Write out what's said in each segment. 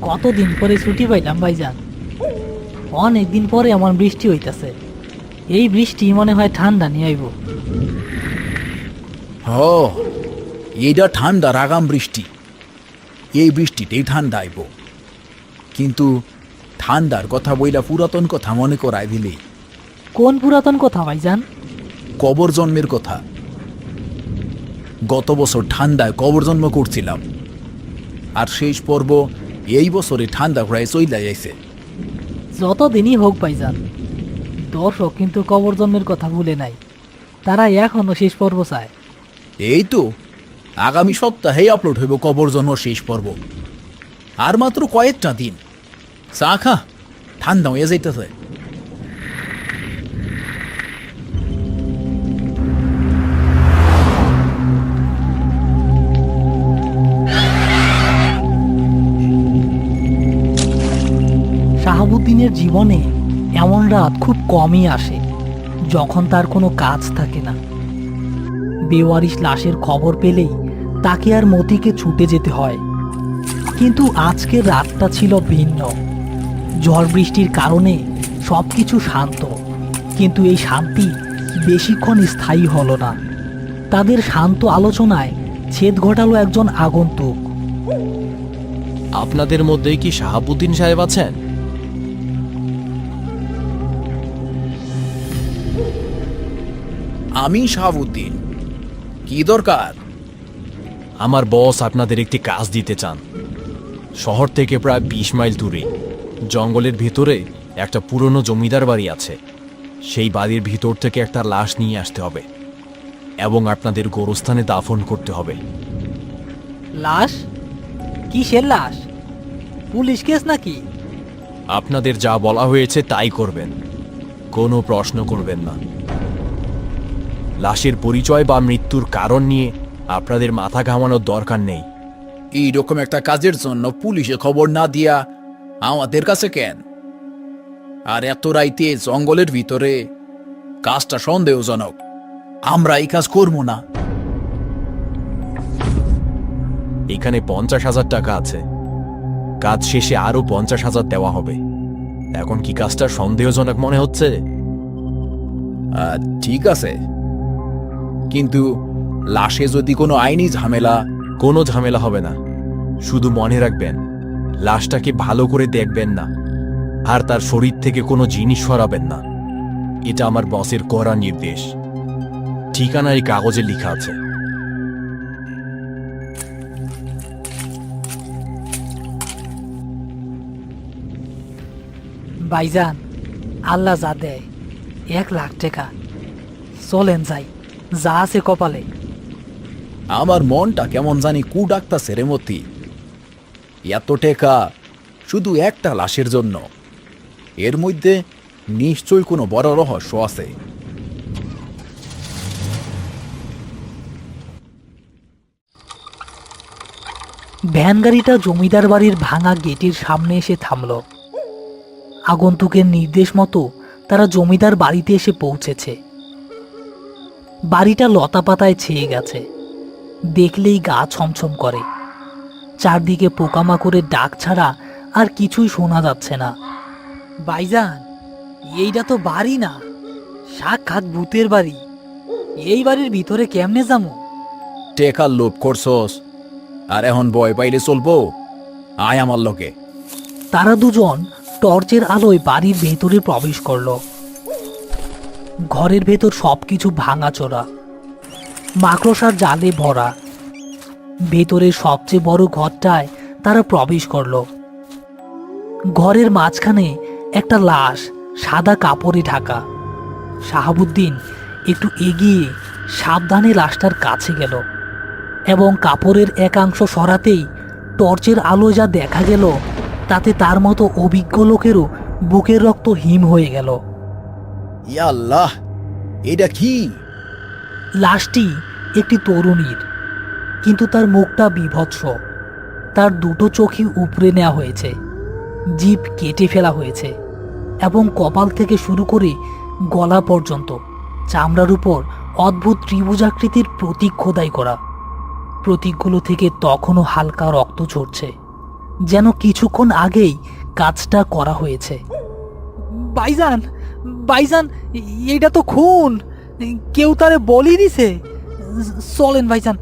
কতদিন পরে ছুটি পাইলাম ভাইজান। অনেক দিন পরে এমন বৃষ্টি হইতাছে। এই বৃষ্টি মনে হয় ঠান্ডা নিয়ে আইব। এইটা ঠান্ডার আগাম বৃষ্টি। এই বৃষ্টিতেই ঠান্ডা আইব। কিন্তু ঠান্ডার কথা বইলা পুরাতন কথা মনে করায় দিলে। কোন পুরাতন কথা ভাইজান? কবর জন্মের কথা। গত বছর ঠান্ডায় কবর জন্ম করছিলাম। আর শেষ পর্ব এই বছরে ঠান্ডা প্রায় চইলা যাইছে যতদিনই হোক ভাইজান দর্শক কিন্তু কবর জন্মের কথা ভুলে নাই। তারা এখনও শেষ পর্ব চায়। এই তো আগামী সপ্তাহেই আপলোড হইব কবর জন্ম শেষ পর্ব। আর মাত্র কয়েকটা দিন। চা খা ঠান্ডা হয়ে যাইতেছে। শাহাবুদ্দিনের জীবনে এমন রাত খুব কমই আসে, যখন তার কোনো কাজ থাকে না। বেওয়ারিশ লাশের খবর পেলেই তাকে আর মতিকে ছুটে যেতে হয়। কিন্তু আজকের রাতটা ছিল ভিন্ন। ঝড় বৃষ্টির কারণে সব কিছু শান্ত, কিন্তু এই শান্তি বেশিক্ষণ স্থায়ী হলো না। তাদের শান্ত আলোচনায় ছেদ ঘটালো একজন আগন্তুক। আপনাদের মধ্যে কি শাহাবুদ্দিন সাহেব আছেন? আমি শাহাবুদ্দিন। কি দরকার? আমার বস আপনাদের একটি কাজ দিতে চান। শহর থেকে প্রায় বিশ মাইল দূরে জঙ্গলের ভিতরে একটা পুরনো জমিদার বাড়ি আছে। সেই বাড়ির ভিতর থেকে একটা লাশ নিয়ে আসতে হবে এবং আপনাদের গোরস্থানে দাফন করতে হবে। লাশ? কিসের লাশ? পুলিশ কেস নাকি? আপনাদের যা বলা হয়েছে তাই করবেন। কোনো প্রশ্ন করবেন না। লাশের পরিচয় বা মৃত্যুর কারণ নিয়ে আপনাদের মাথা ঘামানোর দরকার নেই। এইরকম একটা কাজের জন্য পুলিশে খবর না দিয়া আমাদের কাছে কেন? আর এত রাইতে জঙ্গলের ভিতরে কাজটা সন্দেহজনক। আমরা এই কাজ করব না। এখানে পঞ্চাশ হাজার টাকা আছে। কাজ শেষে আরও পঞ্চাশ হাজার দেওয়া হবে। এখন কি কাজটা সন্দেহজনক মনে হচ্ছে? ঠিক আছে। কিন্তু লাশে যদি কোনো আইনি ঝামেলা, কোনো ঝামেলা হবে না। শুধু মনে রাখবেন, লাশটাকে ভালো করে দেখবেন না, আর তার শরীর থেকে কোনো জিনিস সরাবেন না। এটা আমার বসের করা নির্দেশ। ঠিকানা এই কাগজে লেখা আছে। বাইজান আল্লাহ যা দেয়, এক লাখ টাকা। চলেন যাই। যা আছে কপালে। আমার মনটা কেমন জানি কু ডাক্তার সেরেমতি। এত টেকা শুধু একটা লাশের জন্য। এর মধ্যে নিশ্চয়ই কোনো বড় রহস্য আছে। ভ্যান গাড়িটা জমিদার বাড়ির ভাঙা গেটের সামনে এসে থামল। আগন্তুকের নির্দেশ মতো তারা জমিদার বাড়িতে এসে পৌঁছেছে। বাড়িটা লতাপাতায় ছেয়ে গেছে। দেখলেই গা ছমছম করে। চারদিকে পোকামাকড়ের ডাক ছাড়া আর কিছুই শোনা যাচ্ছে না। বাইজান এইটা তো বাড়ি না। সাক্ষাৎ ভূতের বাড়ি। এই বাড়ির ভিতরে কেমনে যাব? টেকার লোভ করছস। আর এখন ভয় পাইলে চলবো? আয় আমার লোকে। তারা দুজন টর্চের আলোয় বাড়ির ভেতরে প্রবেশ করল। ঘরের ভেতর সবকিছু ভাঙাচোরা। মাকড়সার জালে ভরা। ভেতরের সবচেয়ে বড় ঘরটায় তারা প্রবেশ করল। ঘরের মাঝখানে একটা লাশ সাদা কাপড়ে ঢাকা। শাহাবুদ্দিন একটু এগিয়ে সাবধানে লাশটার কাছে গেল এবং কাপড়ের একাংশ সরাতেই টর্চের আলো যা দেখা গেল তাতে তার মতো অভিজ্ঞ লোকেরও বুকের রক্ত হিম হয়ে গেল। ইয়া এটা কি? লাশটি একটি তরুণীর, কিন্তু তার মুখটা বিভৎস। তার দুটো চোখই উপড়ে নেওয়া হয়েছে, জিভ কেটে ফেলা হয়েছে, এবং কপাল থেকে শুরু করে গলা পর্যন্ত, চামড়ার উপর অদ্ভুত ত্রিভুজাকৃতির প্রতীক খোদাই করা। প্রতীকগুলো থেকে তখনও হালকা রক্ত ঝরছে, যেন কিছুক্ষণ আগেই কাজটা করা হয়েছে। বাইজান বাইজান এইটা তো খুন। কেউ তারে বলি দিছে? চলেন ভাইজান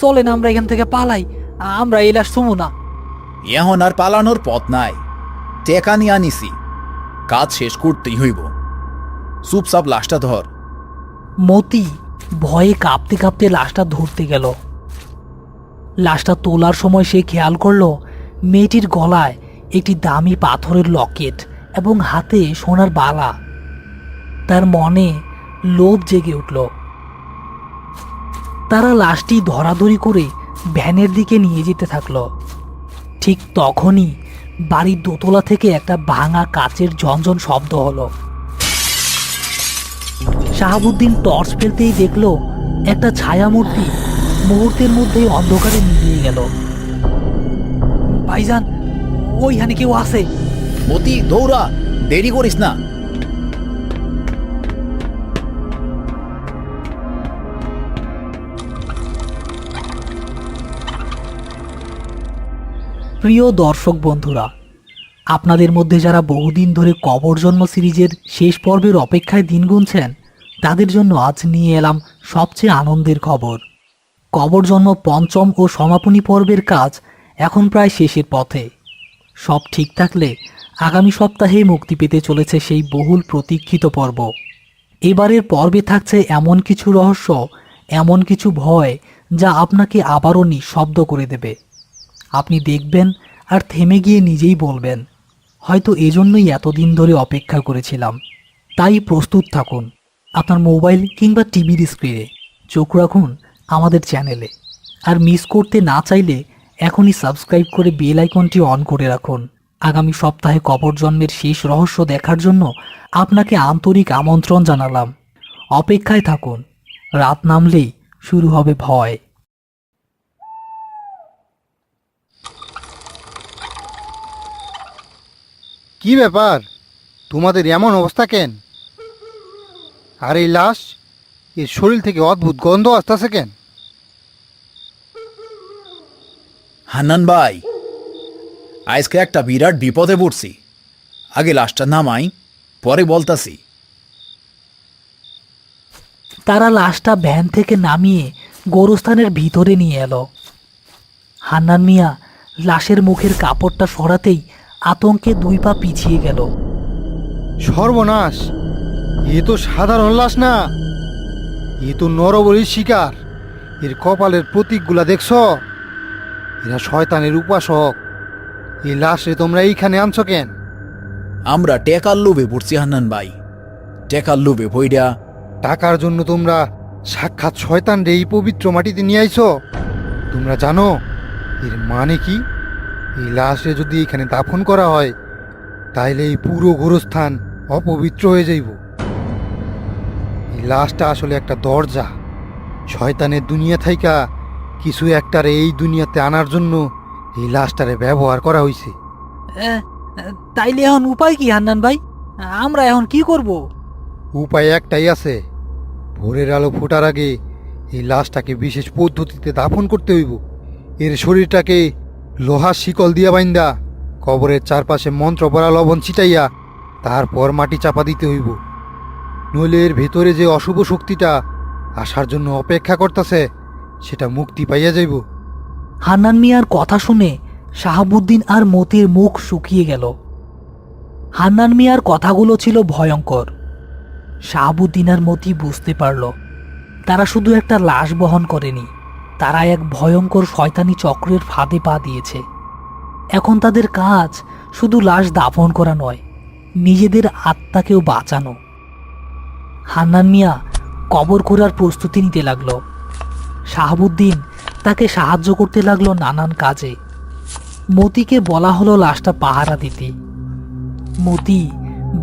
চলেন আমরা এখান থেকে পালাই। আমরা এই লাশ শুমু না। এখন আর পালানোর পথ নাই। টেকা নিয়ে আনিছি। কাজ শেষ করতেই হইব। চুপচাপ লাশটা ধর। মতি ভয়ে কাঁপতে কাঁপতে লাশটা ধরতে গেল। লাশটা তোলার সময় সে খেয়াল করল মেয়েটির গলায় একটি দামি পাথরের লকেট এবং হাতে সোনার বালা। তার মনে লোভ জেগে উঠল। তারা লাশটি ধরাধরি করে ভ্যানের দিকে নিয়ে যেতে থাকল। ঠিক তখনই বাড়ির দোতলা থেকে একটা ভাঙা কাচের ঝনঝন শব্দ হলো। শাহাবুদ্দিন টর্চ ফেলতেই দেখল একটা ছায়ামূর্তি মুহূর্তের মধ্যেই অন্ধকারে মিলিয়ে গেল। ভাইজান, ওইখানে কেউ আছে? মতি, দৌড়া, দেরি করিস না। প্রিয় দর্শক বন্ধুরা, আপনাদের মধ্যে যারা বহুদিন ধরে কবর জন্ম সিরিজের শেষ পর্বের অপেক্ষায় দিন গুনছেন, তাদের জন্য আজ নিয়ে এলাম সবচেয়ে আনন্দের খবর। কবর জন্ম পঞ্চম ও সমাপনী পর্বের কাজ এখন প্রায় শেষের পথে। সব ঠিক থাকলে আগামী সপ্তাহে মুক্তি পেতে চলেছে সেই বহুল প্রতীক্ষিত পর্ব। এবারের পর্বে থাকছে এমন কিছু রহস্য, এমন কিছু ভয় যা আপনাকে আবারও নিঃশব্দ করে দেবে। আপনি দেখবেন আর থেমে গিয়ে নিজেই বলবেন। হয়তো এজন্যই এতদিন ধরে অপেক্ষা করেছিলাম। তাই প্রস্তুত থাকুন, আপনার মোবাইল কিংবা টিভির স্ক্রিনে। চোখ রাখুন আমাদের চ্যানেলে। আর মিস করতে না চাইলে এখনই সাবস্ক্রাইব করে বেল আইকনটি অন করে রাখুন। আগামী সপ্তাহে কবর জন্মের শেষ রহস্য দেখার জন্য আপনাকে আন্তরিক আমন্ত্রণ জানালাম। অপেক্ষায় থাকুন, রাত নামলেই শুরু হবে ভয়। কি ব্যাপার? তোমাদের এমন অবস্থা কেন? আর এই লাশ এর শরীর থেকে অদ্ভুত গন্ধ আসতেছে কেন? হান্নান ভাই আজকে একটা বিরাট বিপদে পড়ছি। আগে লাশটা নামাই পরে বলতাছি। তারা লাশটা ভ্যান থেকে নামিয়ে গোরস্থানের ভিতরে নিয়ে এলো। হান্নান মিয়া লাশের মুখের কাপড়টা সরাতেই আতঙ্কে দুই পা পিছিয়ে গেল। সর্বনাশ! এ তো সাধারণ লাশ না! এ তো নরবলির শিকার! এর কপালের প্রতীকগুলা দেখছ? এরা শয়তানের উপাসক! এই লাশে তোমরা এইখানে আনছো কেন? আমরা টেকার লোভে পড়ছি হান্নান ভাই। টেকার লোভে ভইডা টাকার জন্য তোমরা সাক্ষাৎ শয়তান রে এই পবিত্র মাটিতে নিয়ে আইছো? তোমরা জানো এর মানে কি? এই লাশে যদি এখানে দাফন করা হয় তাইলে এই পুরো গোরস্থান অপবিত্র হয়ে যাইব। এই লাশটা আসলে একটা দরজা। শয়তানের দুনিয়া থাইকা কিছু একটারে এই দুনিয়াতে আনার জন্য এই লাশটারে ব্যবহার করা হয়েছে তাইলে এখন উপায় কি হান্নান ভাই? আমরা এখন কি করব? উপায় একটাই আছে। ভোরের আলো ফোটার আগে এই লাশটাকে বিশেষ পদ্ধতিতে দাফন করতে হইব। এর শরীরটাকে লোহার শিকল দিয়া বাইন্দা, কবরের চারপাশে মন্ত্র পড়া লবণ ছিটাইয়া তারপর মাটি চাপা দিতে হইব। নইলে এর ভেতরে যে অশুভ শক্তিটা আসার জন্য অপেক্ষা করতেছে, সেটা মুক্তি পাইয়া যাইব। হান্নান মিয়ার কথা শুনে শাহাবুদ্দিন আর মতির মুখ শুকিয়ে গেল। হান্নান মিয়ার কথাগুলো ছিল ভয়ঙ্কর। শাহাবুদ্দিন আর মতি বুঝতে পারল, তারা শুধু একটা লাশ বহন করেনি। তারা এক ভয়ঙ্কর শয়তানি চক্রের ফাঁদে পা দিয়েছে। এখন তাদের কাজ শুধু লাশ দাফন করা নয়, নিজেদের আত্মাকেও বাঁচানো। হান্নান মিয়া কবর করার প্রস্তুতি নিতে লাগল। শাহাবুদ্দিন তাকে সাহায্য করতে লাগল নানান কাজে। মতিকে বলা হলো লাশটা পাহারা দিতে। মতি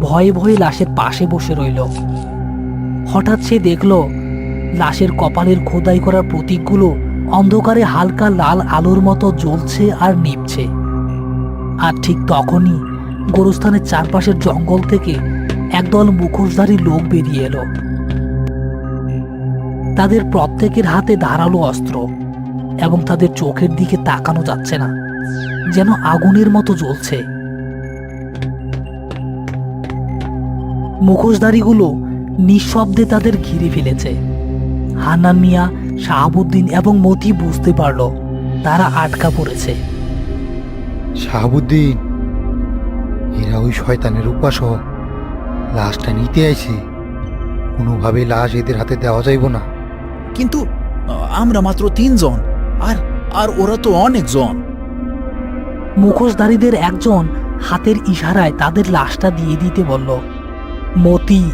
ভয়ে ভয়ে লাশের পাশে বসে রইল। হঠাৎ সে দেখল, লাশের কপালের খোদাই করা প্রতীকগুলো অন্ধকারে হালকা লাল আলোর মতো জ্বলছে আর নিভছে। আর ঠিক তখনই গোরস্থানের চারপাশের জঙ্গল থেকে একদল মুখোশধারী লোক বেরিয়ে এলো। তাদের প্রত্যেকের হাতে ধারালো অস্ত্র এবং তাদের চোখের দিকে তাকানো যাচ্ছে না, যেন আগুনের মতো জ্বলছে। মুখোশধারীগুলো নিঃশব্দে তাদের ঘিরে ফেলেছে। হান্নান মিয়া শাহাবুদ্দিন এবং মতি বুঝতে পারল তারা আটকা পড়েছে। শাহাবুদ্দিন এরা ওই শয়তানের উপাসক। লাশটা নিতে আইছে। কোনোভাবে লাশ এদের হাতে দেওয়া যাইব না। কিন্তু আমরা মাত্র তিনজন আর আর ওরা তো অনেকজন। মুখোশধারীদের একজন হাতের ইশারায় তাদের লাশটা দিয়ে দিতে বলল মতি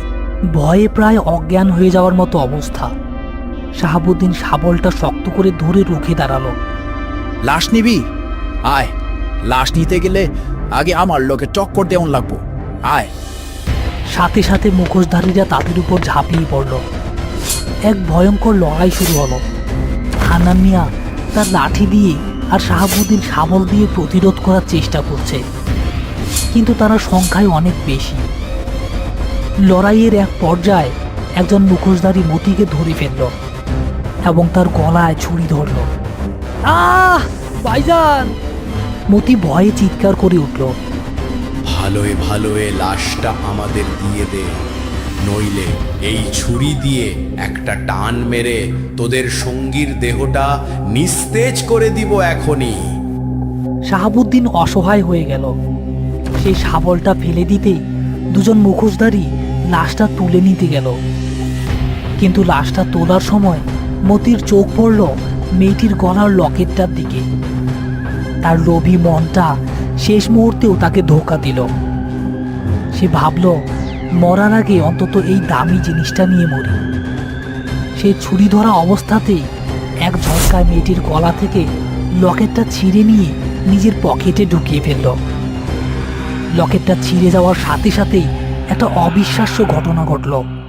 ভয়ে প্রায় অজ্ঞান হয়ে যাওয়ার মতো অবস্থা। শাহাবুদ্দিন শাবলটা শক্ত করে ধরে রুখে দাঁড়াল। লাশ নিবি? আয় লাশ নিতে গেলে আগে আমার লোকে টক্কর দেওয়ান লাগবো। আয়। সাথে সাথে মুখোশধারীরা তাদের উপর ঝাঁপিয়ে পড়ল। এক ভয়ঙ্কর লড়াই শুরু হলো। হান্নান মিয়া তার লাঠি দিয়ে আর শাহাবুদ্দিন শাবল দিয়ে প্রতিরোধ করার চেষ্টা করছে। কিন্তু তারা সংখ্যায় অনেক বেশি। লড়াইয়ের এক পর্যায়ে একজন মুখোশধারী মতিকে ধরে ফেলল। এবং তার গলায় ছুরি ধরল। আহ ভাইজান! মতি ভয়ে চিৎকার করে উঠল। ভালোয় ভালোয় লাশটা আমাদের দিয়ে দে। নইলে এই ছুরি দিয়ে একটা টান মেরে তোদের সঙ্গীর দেহটা নিস্তেজ করে দিব এখনই। শাহাবুদ্দিন অসহায় হয়ে গেল। সেই শাবলটা ফেলে দিতেই দুজন মুখোশধারী লাশটা তুলে নিতে গেল। কিন্তু লাশটা তোলার সময় মতির চোখ পড়ল মেয়েটির গলার লকেটটার দিকে। তার লোভী মনটা শেষ মুহূর্তেও তাকে ধোকা দিল। সে ভাবল, মরার আগে অন্তত এই দামি জিনিসটা নিয়ে মরি। সে ছুরি ধরা অবস্থাতেই এক ঝটকায় মেয়েটির গলা থেকে লকেটটা ছিঁড়ে নিয়ে নিজের পকেটে ঢুকিয়ে ফেলল। লকেটটা ছিঁড়ে যাওয়ার সাথে সাথেই একটা অবিশ্বাস্য ঘটনা ঘটল।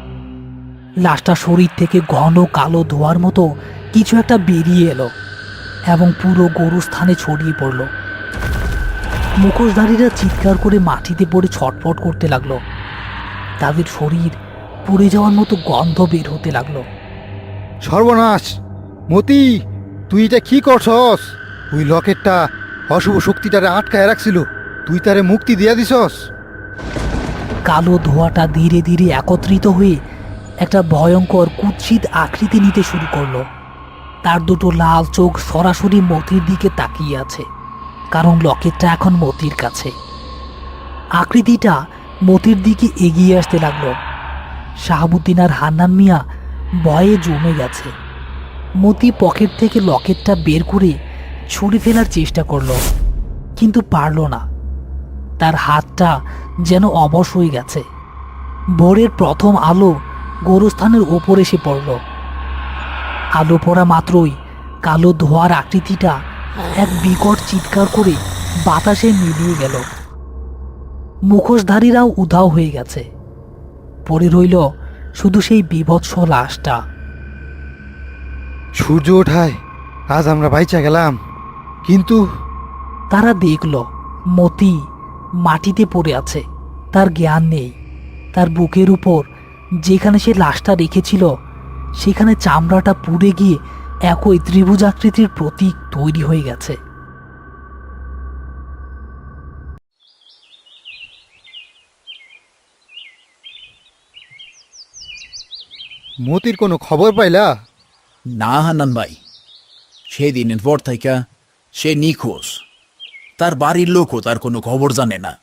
লাশটা শরীর থেকে ঘন কালো ধোয়ার মতো কিছু একটা বেরিয়ে এলো এবং পুরো গরুস্থানে ছড়িয়ে পড়ল। মুখোশধারীরা চিৎকার করে মাটিতে পড়ে ছটফট করতে লাগল। তাদের শরীর পুড়ে যাওয়ার মতো গন্ধ বের হতে লাগল। সর্বনাশ! মতি তুই এটা কি করছস? ওই লকেটটা অশুভ শক্তিটারে আটকায় রাখছিল। তুই তারে মুক্তি দিয়া দিছস। কালো ধোঁয়াটা ধীরে ধীরে একত্রিত হয়ে একটা ভয়ঙ্কর কুৎসিত আকৃতি নিতে শুরু করল। তার দুটো লাল চোখ সরাসরি মতির দিকে তাকিয়ে আছে, কারণ লকেটটা এখন মতির কাছে। আকৃতিটা মতির দিকে এগিয়ে আসতে লাগল। শাহাবুদ্দিন আর হান্নান মিয়া ভয়ে জমে গেছে। মতি পকেট থেকে লকেটটা বের করে ছুঁড়ে ফেলার চেষ্টা করল, কিন্তু পারল না। তার হাতটা যেন অবশ হয়ে গেছে। ভোরের প্রথম আলো গোরস্থানের ওপর এসে পড়ল। আলো পড়া মাত্রই কালো ধোয়ার আকৃতিটা এক বিকট চিৎকার করে বাতাসে মিলিয়ে গেল। মুখোশধারীরাও উধাও হয়ে গেছে। পড়ে রইল শুধু সেই বিভৎস লাশটা। সূর্য ওঠায় আজ আমরা বাইচা গেলাম। কিন্তু তারা দেখল মতি মাটিতে পড়ে আছে। তার জ্ঞান নেই। তার বুকের উপর যেখানে সে লাশটা রেখেছিল সেখানে চামড়াটা পুড়ে গিয়ে একই ত্রিভুজাকৃতির প্রতীক তৈরি হয়ে গেছে। মতির কোনো খবর পাইলা? না হান্নান ভাই। সেদিনের পর থেকে সে নিখোঁজ। তার বাড়ির লোকও তার কোনো খবর জানে না।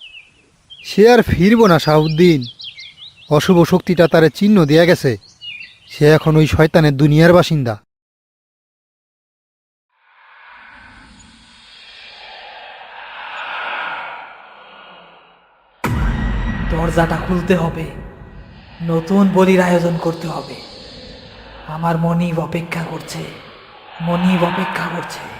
সে আর ফিরব না শাহুদ্দিন। অশুভ শক্তিটা তারে চিহ্ন দেয়া গেছে। সে এখন ওই শয়তানের দুনিয়ার বাসিন্দা। দরজাটা খুলতে হবে। নতুন বলির আয়োজন করতে হবে। আমার মনিব অপেক্ষা করছে। মনিব অপেক্ষা করছে।